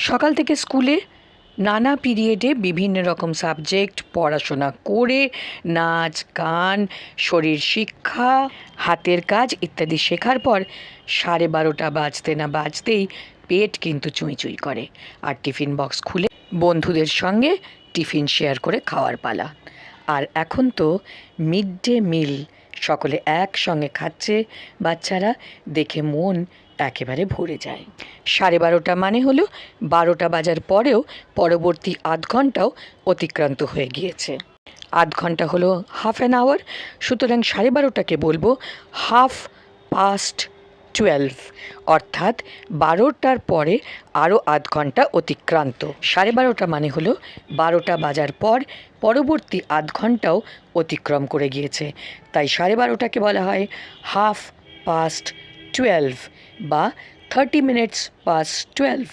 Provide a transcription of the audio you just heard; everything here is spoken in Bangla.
সকাল থেকে স্কুলে নানা পিরিয়ডে বিভিন্ন রকম সাবজেক্ট, পড়াশোনা করে, নাচ, গান, শরীর শিক্ষা, হাতের কাজ ইত্যাদি শেখার পর সাড়ে বারোটা বাজতে না বাজতেই পেট কিন্তু চুঁই চুঁই করে আর টিফিন বক্স খুলে বন্ধুদের সঙ্গে টিফিন শেয়ার করে খাওয়ার পালা। আর এখন তো মিড ডে মিল সকলে একসঙ্গে খাচ্ছে, বাচ্চারা দেখে মন একেবারে ভরে যায়। সাড়ে বারোটা মানে হলো বারোটা বাজার পরেও পরবর্তী আধ ঘন্টাও অতিক্রান্ত হয়ে গিয়েছে। আধ ঘণ্টা হলো হাফ অ্যান আওয়ার সুতরাং সাড়ে বারোটাকে বলব হাফ পাস্ট টুয়েলভ অর্থাৎ বারোটার পরে আরও আধ ঘণ্টা অতিক্রান্ত। সাড়ে বারোটা মানে হলো বারোটা বাজার পর পরবর্তী আধ ঘন্টাও অতিক্রম করে গিয়েছে। তাই সাড়ে বারোটাকে বলা হয় হাফ পাস্ট টুয়েলভ বা থার্টি মিনিটস পাস্ট টুয়েলভ